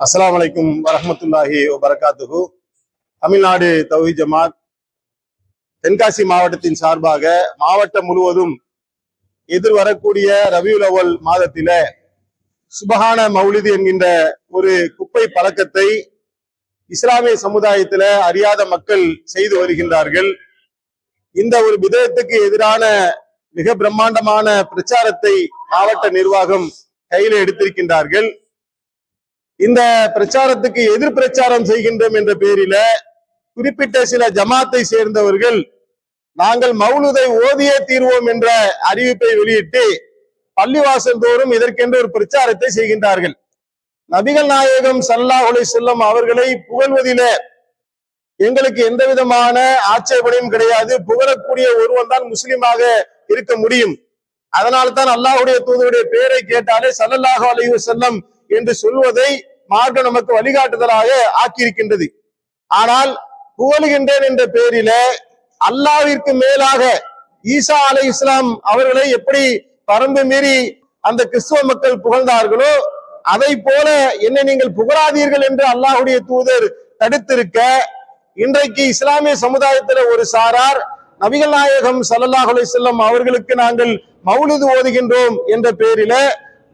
அஸ்லாம் வலைக்கும் வரமத்துல்லாஹி வரகாத்துகு தமிழ்நாடு தௌஹி ஜமாத் தென்காசி மாவட்டத்தின் சார்பாக மாவட்டம் முழுவதும் எதிர்வரக்கூடிய ரபியுல் அவல் மாதத்தில சுபஹான மௌலிது என்கின்ற ஒரு குப்பை பழக்கத்தை இஸ்லாமிய சமுதாயத்தில அறியாத மக்கள் செய்து வருகின்றார்கள். இந்த ஒரு விதயத்துக்கு எதிரான மிக பிரம்மாண்டமான பிரச்சாரத்தை மாவட்ட நிர்வாகம் கையில எடுத்திருக்கின்றார்கள். இந்த பிரச்சாரத்துக்கு எதிர் பிரச்சாரம் செய்கின்றோம் என்ற பெயரில குறிப்பிட்ட சில ஜமாத்தை சேர்ந்தவர்கள் நாங்கள் மௌலுதை ஓதியே தீர்வோம் என்ற அறிவிப்பை வெளியிட்டு பள்ளிவாசல் தோறும் இதற்கென்று ஒரு பிரச்சாரத்தை செய்கின்றார்கள். நபிகள் நாயகம் சல்லாஹுலை செல்லம் அவர்களை புகழ்வதிலே எங்களுக்கு எந்த விதமான ஆட்சேபனையும் கிடையாது. புகழக்கூடிய ஒருவன் தான் முஸ்லீமாக இருக்க முடியும். அதனால்தான் அல்லாஹுடைய தூதருடைய பெயரை கேட்டாலே சல்லல்லாஹு அலைவு செல்லம் என்று சொல்வதை மார்க்கம் நமக்கு வழிகாட்டுதலாக ஆக்கியிருக்கின்றது. ஆனால் புகழுகின்றேன் என்ற பெயரில அல்லாவிற்கு மேலாக ஈசா அலை இஸ்லாம் அவர்களை எப்படி பரம்பு மீறி அந்த கிறிஸ்துவ மக்கள் புகழ்ந்தார்களோ அதை போல என்னை நீங்கள் புகழாதீர்கள் என்று அல்லாஹுடைய தூதர் தடுத்திருக்க இன்றைக்கு இஸ்லாமிய சமுதாயத்துல ஒரு சாரார் நபிகள் நாயகம் சல்லல்லாஹு செல்லம் அவர்களுக்கு நாங்கள் மௌலிது ஓதுகின்றோம் என்ற பெயரில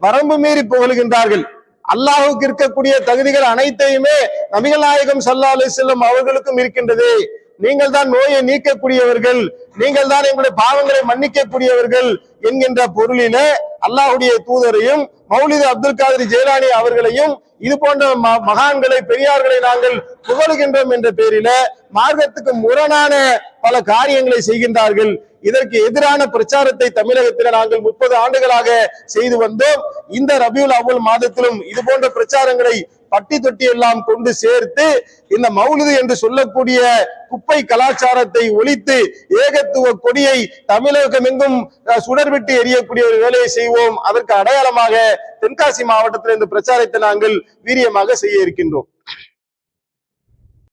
வரம்பு மீறி புகழுகின்றார்கள். அல்லாஹுக்கு இருக்கக்கூடிய தகுதிகள் அனைத்தையுமே நபிகள் நாயகம் சல்லா அலி செல்லம் அவர்களுக்கும் இருக்கின்றது. நீங்கள் தான் நோயை நீக்கக்கூடியவர்கள் நீங்கள் தான் எங்களுடைய பாவங்களை மன்னிக்கக்கூடியவர்கள் என்கின்ற பொருளில அல்லாஹுடைய தூதரையும் மௌலிது அப்துல் காதிர் ஜெயலானி அவர்களையும் இது போன்ற ம- மகான்களை பெரியார்களை நாங்கள் புகழுகின்றோம் என்ற பெயரில மார்க்கத்துக்கு முரணான பல காரியங்களை செய்கின்றார்கள். இதற்கு எதிரான பிரச்சாரத்தை தமிழகத்தில் நாங்கள் முப்பது ஆண்டுகளாக செய்து வந்தோம். இந்த ரபியுல் அவ்வல் மாதத்திலும் இது போன்ற பிரச்சாரங்களை பட்டி தொட்டி எல்லாம் கொண்டு சேர்த்து இந்த மௌலிது என்று சொல்லக்கூடிய குப்பை கலாச்சாரத்தை ஒழித்து ஏகத்துவ கொடியை தமிழகம் எங்கும் சுடர்விட்டு எரியக்கூடிய ஒரு வேலையை செய்வோம். அதற்கு அடையாளமாக தென்காசி மாவட்டத்தில் இந்த பிரச்சாரத்தை நாங்கள் வீரியமாக செய்ய இருக்கின்றோம்.